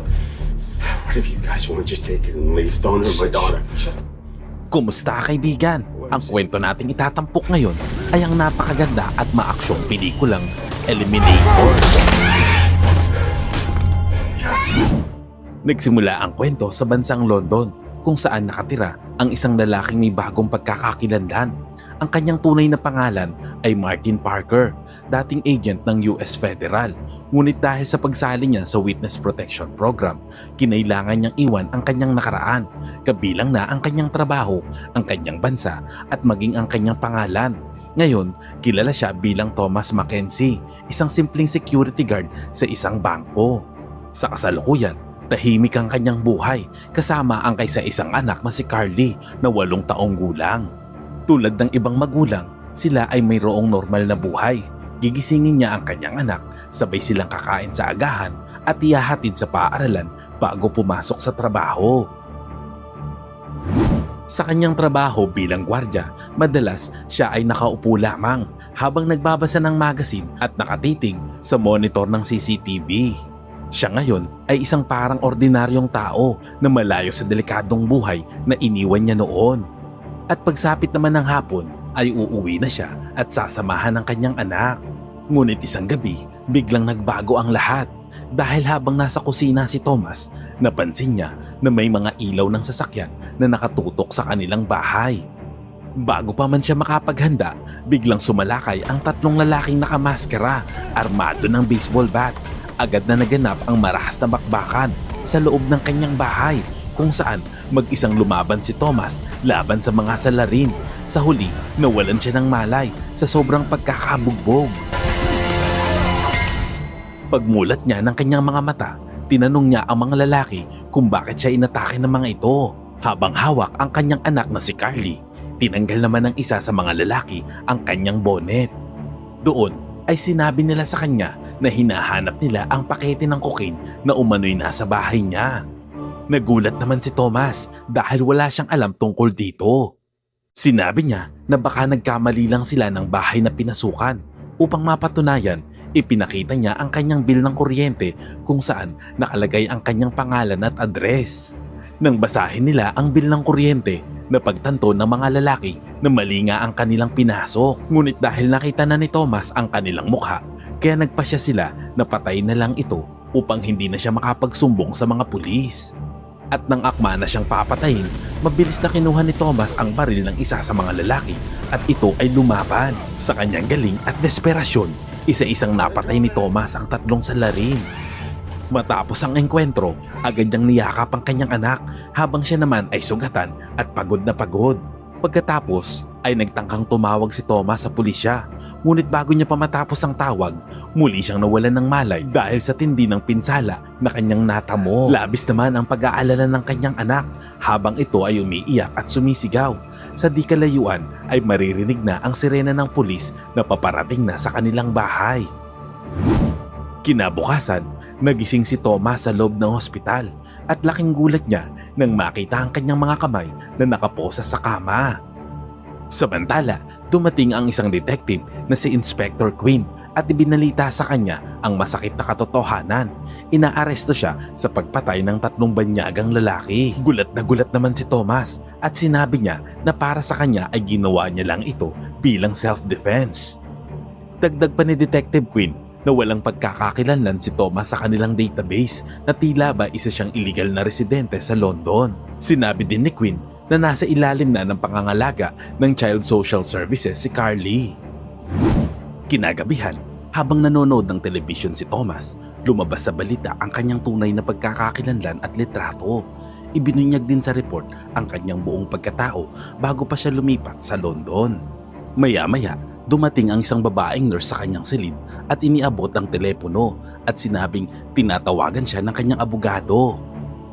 What if you guys want to just take it and leave Thona and my daughter? Kumusta kaibigan? Ang kwento nating itatampok ngayon ay ang napakaganda at maaksyong pelikulang Eliminator. Nagsimula ang kwento sa bansang London kung saan nakatira ang isang lalaking may bagong pagkakakilanlan. Ang kanyang tunay na pangalan ay Martin Parker, dating agent ng US Federal. Ngunit dahil sa pagsali niya sa Witness Protection Program, kinailangan niyang iwan ang kanyang nakaraan, kabilang na ang kanyang trabaho, ang kanyang bansa at maging ang kanyang pangalan. Ngayon, kilala siya bilang Thomas Mackenzie, isang simpleng security guard sa isang bangko. Sa kasalukuyan, tahimik ang kanyang buhay kasama ang kaysa isang anak na si Carly na walong taong gulang. Tulad ng ibang magulang, sila ay mayroong normal na buhay. Gigisingin niya ang kanyang anak, sabay silang kakain sa agahan at ihahatid sa paaralan bago pumasok sa trabaho. Sa kanyang trabaho bilang gwardya, madalas siya ay nakaupo lamang habang nagbabasa ng magazine at nakatitig sa monitor ng CCTV. Siya ngayon ay isang parang ordinaryong tao na malayo sa delikadong buhay na iniwan niya noon. At pagsapit naman ng hapon ay uuwi na siya at sasamahan ng kanyang anak. Ngunit isang gabi, biglang nagbago ang lahat. Dahil habang nasa kusina si Thomas, napansin niya na may mga ilaw ng sasakyan na nakatutok sa kanilang bahay. Bago pa man siya makapaghanda, biglang sumalakay ang tatlong lalaking nakamaskara, armado ng baseball bat. Agad na naganap ang marahas na bakbakan sa loob ng kanyang bahay kung saan mag-isang lumaban si Thomas laban sa mga salarin. Sa huli, nawalan siya ng malay sa sobrang pagkakabugbog. Pagmulat niya ng kanyang mga mata, tinanong niya ang mga lalaki kung bakit siya inatake ng mga ito. Habang hawak ang kanyang anak na si Carly, tinanggal naman ng isa sa mga lalaki ang kanyang bonnet. Doon ay sinabi nila sa kanya na hinahanap nila ang pakete ng cocaine na umano'y nasa bahay niya. Nagulat naman si Thomas dahil wala siyang alam tungkol dito. Sinabi niya na baka nagkamali lang sila ng bahay na pinasukan upang mapatunayan ipinakita niya ang kanyang bill ng kuryente kung saan nakalagay ang kanyang pangalan at address. Nang basahin nila ang bill ng kuryente, napagtanto ng mga lalaki na mali nga ang kanilang pinasok. Ngunit dahil nakita na ni Thomas ang kanilang mukha, kaya nagpasya sila na patayin na lang ito upang hindi na siya makapagsumbong sa mga pulis. At nang akma na siyang papatayin, mabilis na kinuha ni Thomas ang baril ng isa sa mga lalaki at ito ay lumaban. Sa kanyang galing at desperasyon, isa-isang napatay ni Thomas ang tatlong salarin. Matapos ang engkwentro, agad niyang niyakap ang kanyang anak habang siya naman ay sugatan at pagod na pagod. Pagkatapos ay nagtangkang tumawag si Thomas sa pulisya. Ngunit bago niya pa matapos ang tawag, muli siyang nawalan ng malay dahil sa tindi ng pinsala na kanyang natamo. Labis naman ang pag-aalala ng kanyang anak habang ito ay umiiyak at sumisigaw. Sa di kalayuan ay maririnig na ang sirena ng pulis na paparating na sa kanilang bahay. Kinabukasan, nagising si Thomas sa loob ng ospital at laking gulat niya nang makita ang kanyang mga kamay na nakaposa sa kama. Samantala, dumating ang isang detective na si Inspector Quinn at ibinalita sa kanya ang masakit na katotohanan. Inaaresto siya sa pagpatay ng tatlong banyagang lalaki. Gulat na gulat naman si Thomas at sinabi niya na para sa kanya ay ginawa niya lang ito bilang self-defense. Dagdag pa ni Detective Quinn na walang pagkakakilanlan si Thomas sa kanilang database na tila ba isa siyang illegal na residente sa London. Sinabi din ni Quinn na nasa ilalim na ng pangangalaga ng Child Social Services si Carly. Kinagabihan, habang nanonood ng telebisyon si Thomas, lumabas sa balita ang kanyang tunay na pagkakakilanlan at litrato. Ibinunyag din sa report ang kanyang buong pagkatao bago pa siya lumipat sa London. Maya-maya, dumating ang isang babaeng nurse sa kanyang silid at iniabot ang telepono at sinabing tinatawagan siya ng kanyang abogado.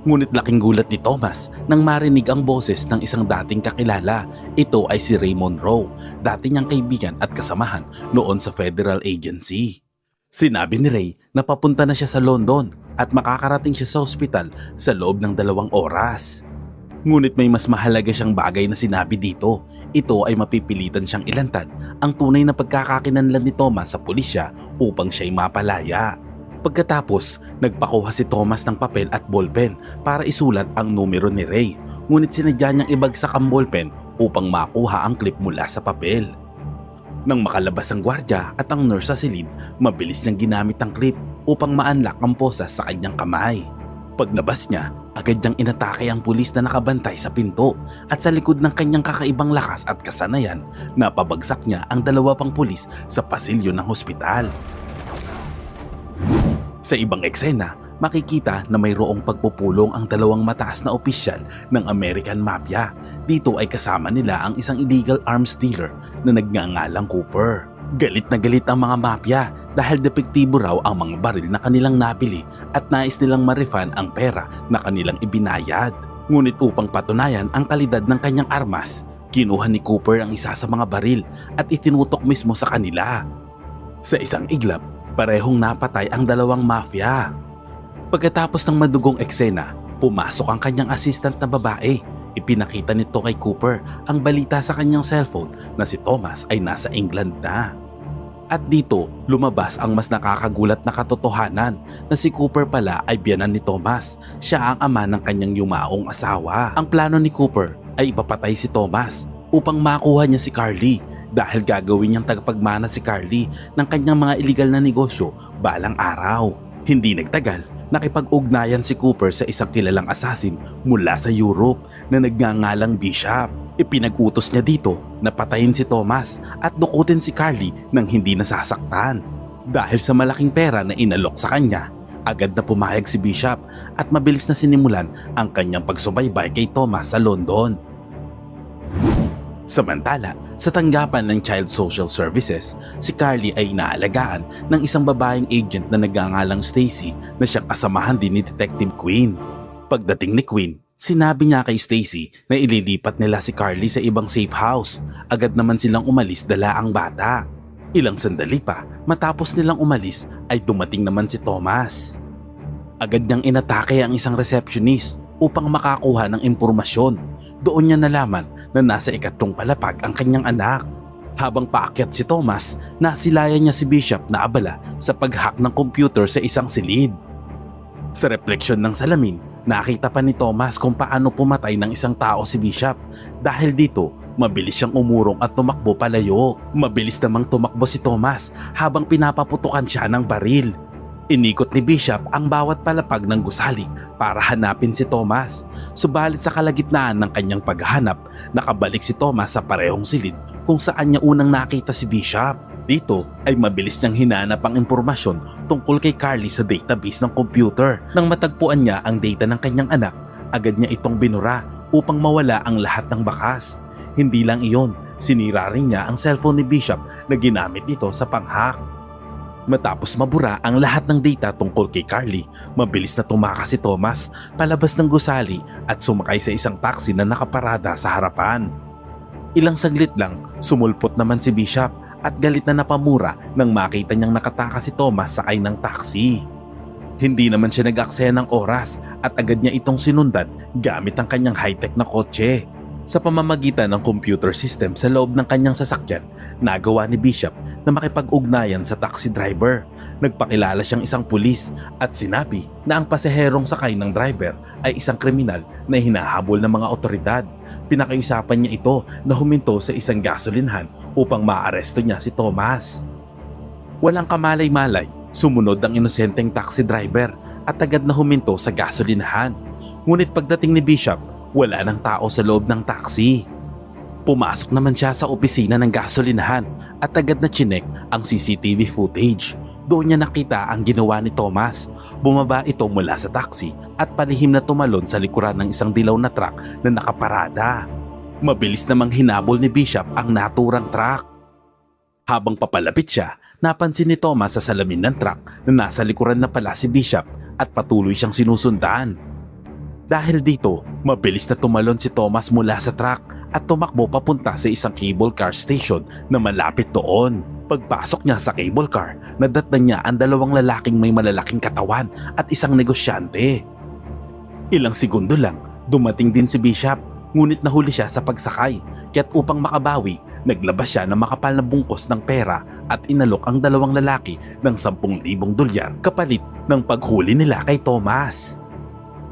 Ngunit laking gulat ni Thomas nang marinig ang boses ng isang dating kakilala. Ito ay si Raymond Rowe, dati niyang kaibigan at kasamahan noon sa federal agency. Sinabi ni Ray na papunta na siya sa London at makakarating siya sa ospital sa loob ng dalawang oras. Ngunit may mas mahalaga siyang bagay na sinabi dito. Ito ay mapipilitan siyang ilantad ang tunay na pagkakakinanlan ni Thomas sa pulisya upang siya'y mapalaya. Pagkatapos, nagpakuha si Thomas ng papel at ballpen para isulat ang numero ni Ray. Ngunit sinadya niyang ibagsak ang ballpen upang makuha ang clip mula sa papel. Nang makalabas ang gwardya at ang nurse sa silid, mabilis niyang ginamit ang clip upang maanlak ang posas sa kanyang kamay. Paglabas niya, agad niyang inatake ang pulis na nakabantay sa pinto at sa likod ng kanyang kakaibang lakas at kasanayan, napabagsak niya ang dalawa pang pulis sa pasilyo ng hospital. Sa ibang eksena, makikita na mayroong pagpupulong ang dalawang mataas na opisyal ng American Mafia. Dito ay kasama nila ang isang illegal arms dealer na nagngangalang Cooper. Galit na galit ang mga mafia dahil depektibo raw ang mga baril na kanilang nabili at nais nilang marefund ang pera na kanilang ibinayad. Ngunit upang patunayan ang kalidad ng kanyang armas, kinuha ni Cooper ang isa sa mga baril at itinutok mismo sa kanila. Sa isang iglap, parehong napatay ang dalawang mafia. Pagkatapos ng madugong eksena, pumasok ang kanyang assistant na babae. Ipinakita nito kay Cooper ang balita sa kanyang cellphone na si Thomas ay nasa England na. At dito, lumabas ang mas nakakagulat na katotohanan na si Cooper pala ay biyanan ni Thomas. Siya ang ama ng kanyang yumaong asawa. Ang plano ni Cooper ay ipapatay si Thomas upang makuha niya si Carly dahil gagawin niyang tagapagmana si Carly ng kanyang mga illegal na negosyo balang araw. Hindi nagtagal, nakipag-ugnayan si Cooper sa isang kilalang assassin mula sa Europe na nagngangalang Bishop. Ipinag-utos niya dito na patayin si Thomas at dukutin si Carly nang hindi nasasaktan. Dahil sa malaking pera na inalok sa kanya, agad na pumayag si Bishop at mabilis na sinimulan ang kanyang pagsubaybay kay Thomas sa London. Samantala, sa tanggapan ng Child Social Services, si Carly ay inaalagaan ng isang babaeng agent na nagngangalang Stacy na siyang kasamahan din ni Detective Queen. Pagdating ni Queen, sinabi niya kay Stacy na ililipat nila si Carly sa ibang safe house. Agad naman silang umalis dala ang bata. Ilang sandali pa, matapos nilang umalis ay dumating naman si Thomas. Agad niyang inatake ang isang receptionist upang makakuha ng impormasyon. Doon niya nalaman na nasa ikatlong palapag ang kanyang anak. Habang paakyat si Thomas, nasilayan niya si Bishop na abala sa pag-hack ng computer sa isang silid. Sa refleksyon ng salamin, nakita pa ni Thomas kung paano pumatay ng isang tao si Bishop. Dahil dito, mabilis siyang umurong at tumakbo palayo. Mabilis namang tumakbo si Thomas habang pinapaputukan siya ng baril. Inikot ni Bishop ang bawat palapag ng gusali para hanapin si Thomas. Subalit sa kalagitnaan ng kanyang paghahanap, nakabalik si Thomas sa parehong silid kung saan niya unang nakita si Bishop. Dito ay mabilis niyang hinanap ang impormasyon tungkol kay Carly sa database ng computer. Nang matagpuan niya ang data ng kanyang anak, agad niya itong binura upang mawala ang lahat ng bakas. Hindi lang iyon, sinira rin niya ang cellphone ni Bishop na ginamit nito sa panghack. Matapos mabura ang lahat ng data tungkol kay Carly, mabilis na tumakas si Thomas palabas ng gusali at sumakay sa isang taxi na nakaparada sa harapan. Ilang saglit lang, sumulpot naman si Bishop at galit na napamura nang makita niyang nakatakas si Thomas sakay ng taxi. Hindi naman siya nag-aksaya ng oras at agad niya itong sinundan gamit ang kanyang high-tech na kotse. Sa pamamagitan ng computer system sa loob ng kanyang sasakyan, nagawa ni Bishop na makipag-ugnayan sa taxi driver. Nagpakilala siyang isang pulis at sinabi na ang pasaherong sakay ng driver ay isang kriminal na hinahabol ng mga otoridad. Pinakiusapan niya ito na huminto sa isang gasolinhan upang maaresto niya si Thomas. Walang kamalay-malay, sumunod ang inosenteng taxi driver at agad na huminto sa gasolinahan. Ngunit pagdating ni Bishop, wala ng tao sa loob ng taxi. Pumasok naman siya sa opisina ng gasolinahan at agad na chinek ang CCTV footage. Doon niya nakita ang ginawa ni Thomas. Bumaba ito mula sa taxi at palihim na tumalon sa likuran ng isang dilaw na truck na nakaparada. Mabilis namang hinabol ni Bishop ang naturang truck. Habang papalapit siya, napansin ni Thomas sa salamin ng truck na nasa likuran na pala si Bishop at patuloy siyang sinusundan. Dahil dito, mabilis na tumalon si Thomas mula sa truck at tumakbo papunta sa isang cable car station na malapit doon. Pagpasok niya sa cable car, nadatnan niya ang dalawang lalaking may malalaking katawan at isang negosyante. Ilang segundo lang, dumating din si Bishop. ngunit nahuli siya sa pagsakay. Kaya't upang makabawi, naglabas siya ng makapal na bungkos ng pera at inalok ang dalawang lalaki ng 10,000 dolyar kapalit ng paghuli nila kay Thomas.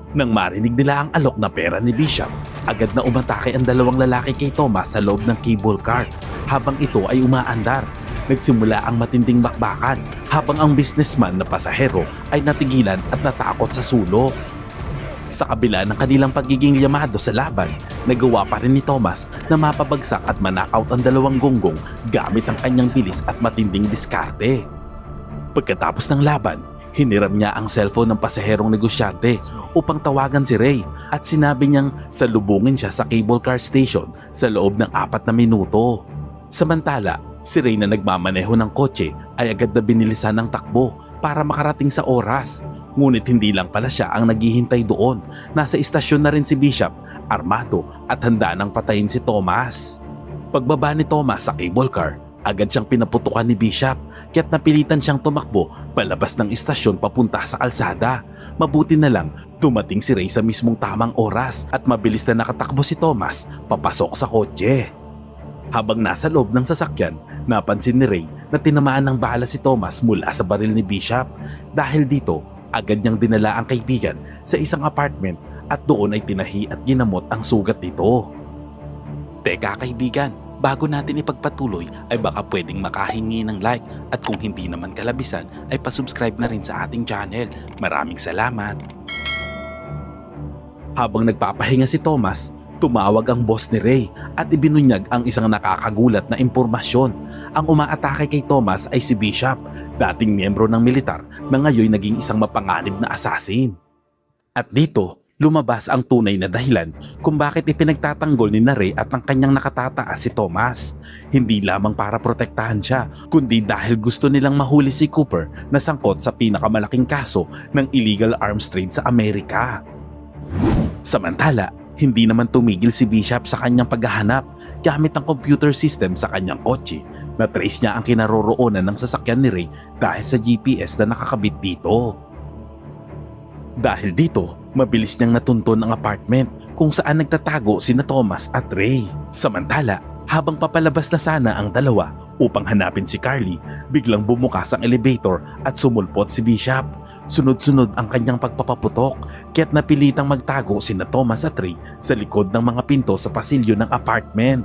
Nang marinig nila ang alok na pera ni Bishop, agad na umatake ang dalawang lalaki kay Thomas sa loob ng cable car habang ito ay umaandar. Nagsimula ang matinding bakbakan habang ang businessman na pasahero ay natigilan at natakot sa sulok. Sa kabila ng kanilang pagiging yamado sa laban, nagawa pa rin ni Thomas na mapabagsak at manakaut ang dalawang gonggong gamit ang kanyang bilis at matinding diskarte. Pagkatapos ng laban, hiniram niya ang cellphone ng pasaherong negosyante upang tawagan si Ray at sinabi niyang salubungin siya sa cable car station sa loob ng apat na minuto. Samantala, si Ray na nagmamaneho ng kotse ay agad na binilisan ng takbo para makarating sa oras. Ngunit hindi lang pala siya ang naghihintay doon. Nasa istasyon na rin si Bishop, armado at handa nang patayin si Thomas. Pagbaba ni Thomas sa cable car, agad siyang pinaputukan ni Bishop kaya't napilitan siyang tumakbo palabas ng istasyon papunta sa kalsada. Mabuti na lang dumating si Ray sa mismong tamang oras at mabilis na nakatakbo si Thomas papasok sa kotse. Habang nasa loob ng sasakyan, napansin ni Ray na tinamaan ng bala si Thomas mula sa baril ni Bishop. Dahil dito, agad niyang dinala ang kaibigan sa isang apartment at doon ay tinahi at ginamot ang sugat nito. Teka kaibigan, bago natin ipagpatuloy ay baka pwedeng makahingi ng like at kung hindi naman kalabisan ay pasubscribe na rin sa ating channel. Maraming salamat! Habang nagpapahinga si Thomas, tumawag ang boss ni Ray at ibinunyag ang isang nakakagulat na impormasyon. Ang umaatake kay Thomas ay si Bishop, dating miyembro ng militar na ngayon naging isang mapanganib na assassin. At dito, lumabas ang tunay na dahilan kung bakit ipinagtatanggol ni Ray at ang kanyang nakatataas si Thomas. Hindi lamang para protektahan siya, kundi dahil gusto nilang mahuli si Cooper na sangkot sa pinakamalaking kaso ng illegal arms trade sa Amerika. Samantala, hindi naman tumigil si Bishop sa kanyang paghahanap gamit ang computer system sa kanyang kotse. Na-trace niya ang kinaroroonan ng sasakyan ni Ray dahil sa GPS na nakakabit dito. Dahil dito, mabilis niyang natunton ang apartment kung saan nagtatago sina Thomas at Ray. Samantala, habang papalabas na sana ang dalawa upang hanapin si Carly, biglang bumukas ang elevator at sumulpot si Bishop. Sunod-sunod ang kanyang pagpapaputok kaya't napilitang magtago sina Thomas at Ray sa likod ng mga pinto sa pasilyo ng apartment.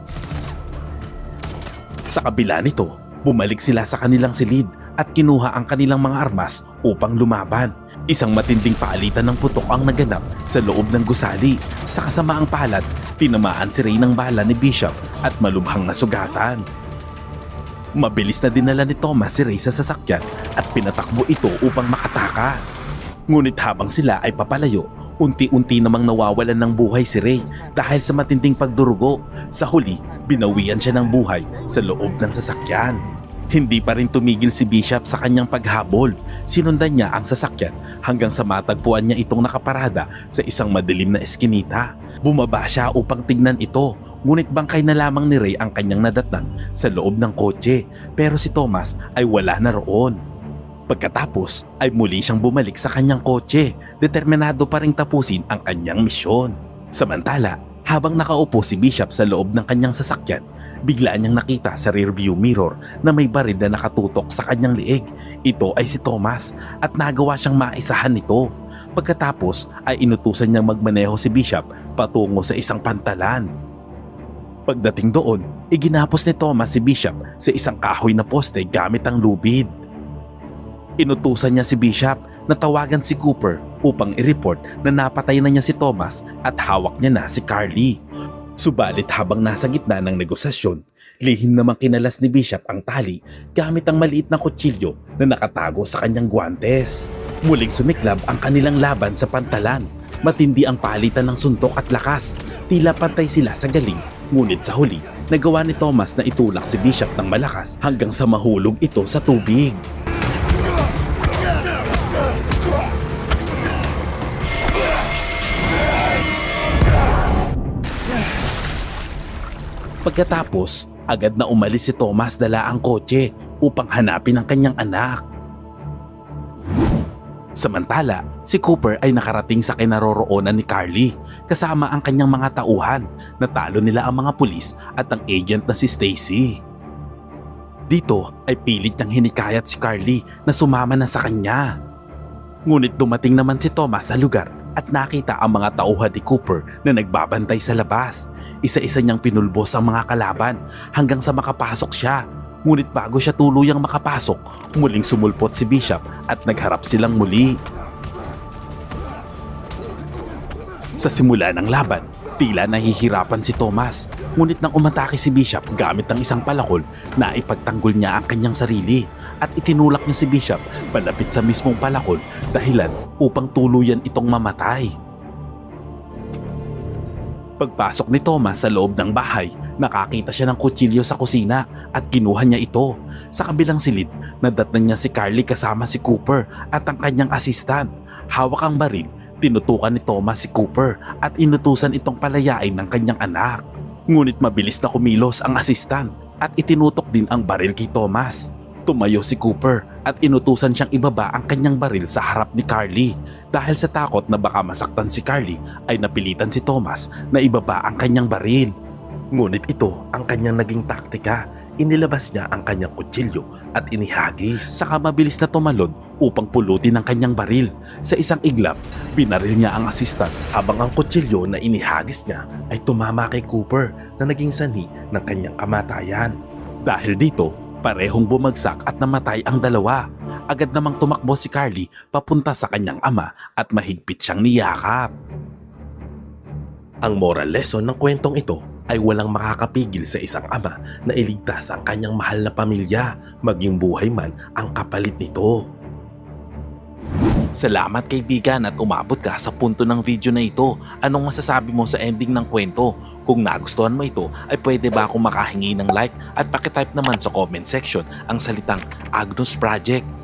Sa kabila nito, bumalik sila sa kanilang silid at kinuha ang kanilang mga armas upang lumaban. Isang matinding paalitan ng putok ang naganap sa loob ng gusali. Sa kasamaang palad, tinamaan si Ray ng bala ni Bishop at malubhang nasugatan. Mabilis na dinala ni Thomas si Ray sa sasakyan at pinatakbo ito upang makatakas. Ngunit habang sila ay papalayo, unti-unti namang nawawalan ng buhay si Ray dahil sa matinding pagdurugo. Sa huli, binawian siya ng buhay sa loob ng sasakyan. Hindi pa rin tumigil si Bishop sa kanyang paghabol. Sinundan niya ang sasakyan hanggang sa matagpuan niya itong nakaparada sa isang madilim na eskinita. Bumaba siya upang tignan ito, ngunit bangkay na lamang ni Ray ang kanyang nadatnan sa loob ng kotse. Pero si Thomas ay wala na roon. Pagkatapos ay muli siyang bumalik sa kanyang kotse, determinado pa ring tapusin ang kanyang misyon. Samantala, habang nakaupo si Bishop sa loob ng kanyang sasakyan, bigla niyang nakita sa rearview mirror na may baril na nakatutok sa kanyang liig. Ito ay si Thomas at nagawa siyang maisahan nito. Pagkatapos ay inutusan niyang magmaneho si Bishop patungo sa isang pantalan. Pagdating doon, iginapos ni Thomas si Bishop sa isang kahoy na poste gamit ang lubid. Inutusan niya si Bishop na tawagan si Cooper upang i-report na napatay na niya si Thomas at hawak niya na si Carly. Subalit habang nasa gitna ng negosasyon, lihim namang kinalas ni Bishop ang tali gamit ang maliit na kutsilyo na nakatago sa kanyang guwantes. Muling sumiklab ang kanilang laban sa pantalan. Matindi ang palitan ng suntok at lakas. Tila pantay sila sa galing, ngunit sa huli, nagawa ni Thomas na itulak si Bishop ng malakas hanggang sa mahulog ito sa tubig. Pagkatapos, agad na umalis si Thomas dala ang kotse upang hanapin ang kanyang anak. Samantala, si Cooper ay nakarating sa kinaroroonan ni Carly kasama ang kanyang mga tauhan. Natalo nila ang mga pulis at ang agent na si Stacy. Dito ay pilit niyang hinikayat si Carly na sumama na sa kanya. Ngunit dumating naman si Thomas sa lugar at nakita ang mga tauhan ni Cooper na nagbabantay sa labas. Isa-isa niyang pinulbos ang mga kalaban hanggang sa makapasok siya. Ngunit bago siya tuluyang makapasok, muling sumulpot si Bishop at nagharap silang muli. Sa simula ng laban, tila nahihirapan si Thomas. Ngunit nang umatake si Bishop gamit ang isang palakol, na ipagtanggol niya ang kanyang sarili at itinulak niya si Bishop palapit sa mismong palakol dahilan upang tuluyan itong mamatay. Pagpasok ni Thomas sa loob ng bahay, nakakita siya ng kutsilyo sa kusina at kinuha niya ito. Sa kabilang silid, nadatnan niya si Carly kasama si Cooper at ang kanyang assistant. Hawak ang baril, tinutukan ni Thomas si Cooper at inutusan itong palayain ng kanyang anak. Ngunit mabilis na kumilos ang assistant at itinutok din ang baril kay Thomas. Tumayo si Cooper at inutusan siyang ibaba ang kanyang baril sa harap ni Carly. Dahil sa takot na baka masaktan si Carly ay napilitan si Thomas na ibaba ang kanyang baril. Ngunit ito ang kanyang naging taktika. Inilabas niya ang kanyang kutsilyo at inihagis. Saka mabilis na tumalon upang pulutin ang kanyang baril. Sa isang iglap, pinaril niya ang assistant habang ang kutsilyo na inihagis niya ay tumama kay Cooper na naging sanhi ng kanyang kamatayan. Dahil dito, parehong bumagsak at namatay ang dalawa. Agad namang tumakbo si Carly papunta sa kanyang ama at mahigpit siyang niyakap. Ang moral lesson ng kwentong ito ay walang makakapigil sa isang ama na iligtas ang kanyang mahal na pamilya, maging buhay man ang kapalit nito. Salamat kaibigan at umabot ka sa punto ng video na ito. Anong masasabi mo sa ending ng kwento? Kung nagustuhan mo ito, ay pwede ba akong makahingi ng like at pakitype naman sa comment section ang salitang Agnus Project.